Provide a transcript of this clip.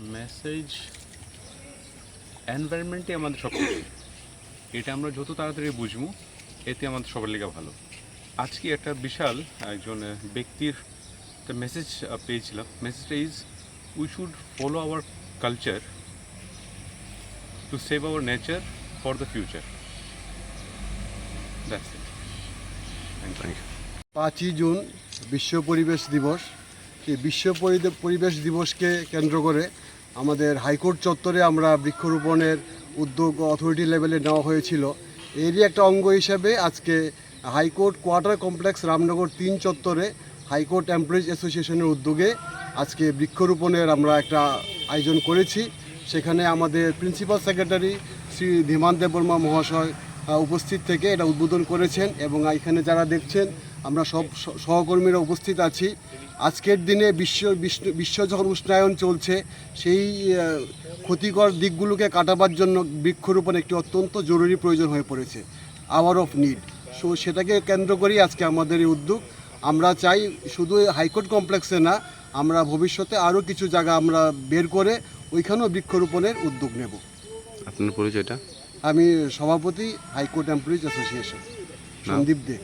Message এনভায়রনমেন্টে আমাদের সব এটা আমরা যত তাড়াতাড়ি বুঝব, এতে আমাদের সবার লেগে ভালো। আজকে একটা বিশাল একজন ব্যক্তির একটা মেসেজ পেয়েছিলাম। মেসেজটা is we should follow our culture to save our nature for the future পাঁচই জুন বিশ্ব পরিবেশ দিবস। বিশ্ব পরিবেশ দিবসকে কেন্দ্র করে আমাদের হাইকোর্ট চত্বরে আমরা বৃক্ষরোপণের উদ্যোগ অথরিটি লেভেলে নেওয়া হয়েছিল। এরই একটা অঙ্গ হিসাবে আজকে হাইকোর্ট কোয়ার্টার কমপ্লেক্স রামনগর তিন চত্বরে হাইকোর্ট এমপ্লয়িজ অ্যাসোসিয়েশনের উদ্যোগে আজকে বৃক্ষরোপণের আমরা একটা আয়োজন করেছি। সেখানে আমাদের প্রিন্সিপাল সেক্রেটারি শ্রী ধীমান দেববর্মা মহাশয় উপস্থিত থেকে এটা উদ্বোধন করেছেন এবং এখানে যারা দেখছেন, আমরা সব সহকর্মীরা উপস্থিত আছি। আজকের দিনে বিশ্ব বিশ্ব বিশ্ব যখন উষ্ণায়ন চলছে সেই ক্ষতিকর দিকগুলোকে কাটাবার জন্য বৃক্ষরোপণ একটি অত্যন্ত জরুরি প্রয়োজন হয়ে পড়েছে। আওয়ার অফ নিড সো সেটাকে কেন্দ্র করেই আজকে আমাদের এই উদ্যোগ। আমরা চাই শুধু হাইকোর্ট কমপ্লেক্সে না আমরা ভবিষ্যতে আরও কিছু জায়গা আমরা বের করে ওইখানেও বৃক্ষরোপণের উদ্যোগ নেব। আপনার পরিচয়টা? আমি সভাপতি high court employees association. Sandip De.